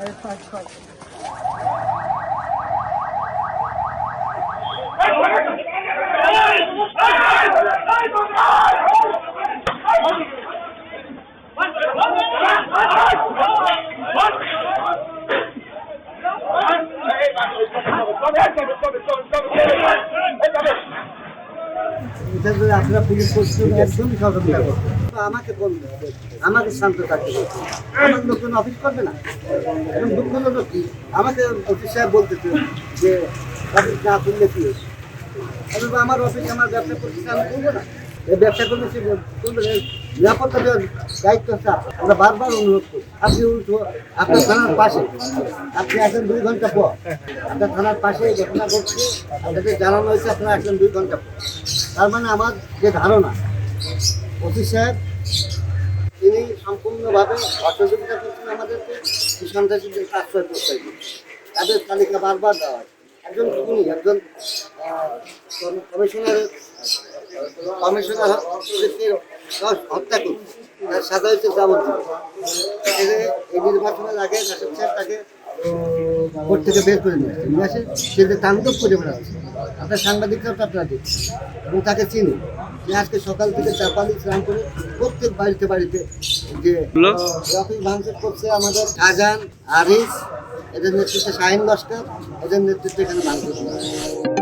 Or fudge fudge. Come on, come on, come on, come on, come on. আপনারা police একদমই সহযোগিতা করবে আমাকে বলবে আমাকে শান্ত থাকতে আমার লোকজন অফিস করবে না? এবং দুঃখ হলো কি? আমাকে অফিস সাহেব বলতেছে যে অফিস না করলে কি হয়েছে? আমার অফিস আমার ব্যবসা করতেছে আমি করব না। এই ব্যবসা করলে সে করবে। নিরাপত্তা দেওয়ার দায়িত্ব হচ্ছে আমরা বারবার অনুরোধ করি। আপনি উল্টো আপনার থানার পাশে আপনি আসেন দুই ঘণ্টা পর। আপনার থানার পাশে ঘটনা ঘটছে আপনাদের জানানো হয়েছে আপনারা আসেন দুই ঘণ্টা পর। তার মানে আমার যে ধারণা অফিস সাহেব, তিনি সম্পূর্ণভাবে অসহযোগিতা করছেন আমাদেরকে সন্ত্রাসীদের আশ্রয় প্রস্তাব তাদের তালিকা বারবার দেওয়া হয় একজন খুনি, একজন কমিশনার কমিশনার হত্যা করছে, তার সাজা হচ্ছে এই নির্বাচনের আগে রাশেদ সাহেব তাকে ভোট থেকে বের করে নিয়ে আসছে। নিয়ে আসে সে যে তাণ্ডব করে বেড়াচ্ছে। আপনার সাংবাদিকরাও তো আপনারা দেখছেন। এবং তাকে চিনি। যে আজকে সকাল থেকে চাপালি স্নান করে প্রত্যেক বাড়িতে বাড়িতে যে রফিক ভাঙচুর করছে আমাদের আজান আরিফ এদের নেতৃত্বে শাহিন লস্কর এদের নেতৃত্বে এখানে ভাঙচুর করা।